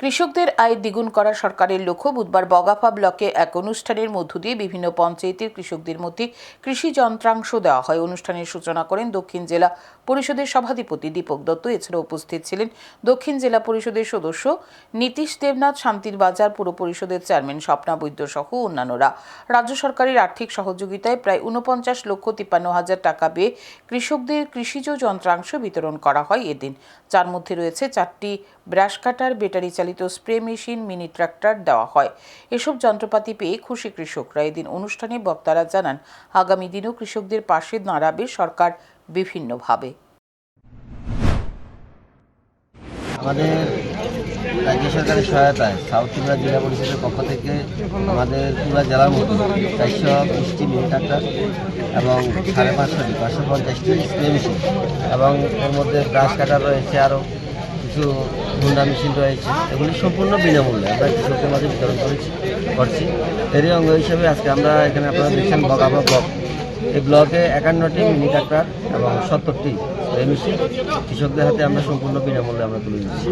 কৃষকদের আয় দ্বিগুণ করা সরকারের লক্ষ্য। বুধবার বগাফা ব্লকে এক অনুষ্ঠানের মধ্য দিয়ে বিভিন্ন পঞ্চায়েতের কৃষকদের মধ্যে কৃষি যন্ত্রাংশ দেওয়া হয়। অনুষ্ঠানের সূচনা করেন দক্ষিণ জেলা পরিষদের সভাধিপতি দীপক দত্ত। এছাড়া উপস্থিত ছিলেন দক্ষিণ জেলা পরিষদের সদস্য নীতিশ দেবনাথ, শান্তির বাজার পুর পরিষদের চেয়ারম্যান স্বপ্না বৈদ্য সহ অন্যান্যরা। রাজ্য সরকারের আর্থিক সহযোগিতায় প্রায় উনপঞ্চাশ লক্ষ তিপ্পান্ন হাজার টাকা পেয়ে কৃষকদের কৃষিজ যন্ত্রাংশ বিতরণ করা হয় এদিন। যার মধ্যে রয়েছে চারটি ব্রাশ কাটার, ব্যাটারি চালিত স্প্রে মেশিন, মিনি ট্রাক্টর দেওয়া হয়। এসব যন্ত্রপাতি পেয়ে খুশি কৃষকরা। এদিন অনুষ্ঠানে বক্তারা জানান, আগামী দিনেও কৃষকদের পাশে দাঁড়াবে সরকার বিভিন্নভাবে। আমাদের রাজ্য সরকারের সহায়তায় সাউথ ত্রিপুরা জেলা পরিষদের পক্ষ থেকে আমাদের ত্রিপুরা জেলার মধ্যে চারশো বিশটি মিনি ট্রাক্টর এবং সাড়ে পাঁচশোটি পাঁচশো পঞ্চাশটি স্প্রে মেশিন এবং এর মধ্যে ব্রাশ কাটার রয়েছে আরও কিছু হুন্ডা মেশিন রয়েছে এগুলি সম্পূর্ণ বিনামূল্যে। আমরা কৃষকদের মাঝে বিতরণ করেছি, করছি। এরই অঙ্গ হিসেবে আজকে আমরা এখানে আপনারা দেখছেন বগাবা ব্লক এই ব্লকে একান্নটি মিনি ট্রাক্টর এবং সত্তরটি মেশিন কৃষকদের হাতে আমরা সম্পূর্ণ বিনামূল্যে আমরা তুলে দিচ্ছি।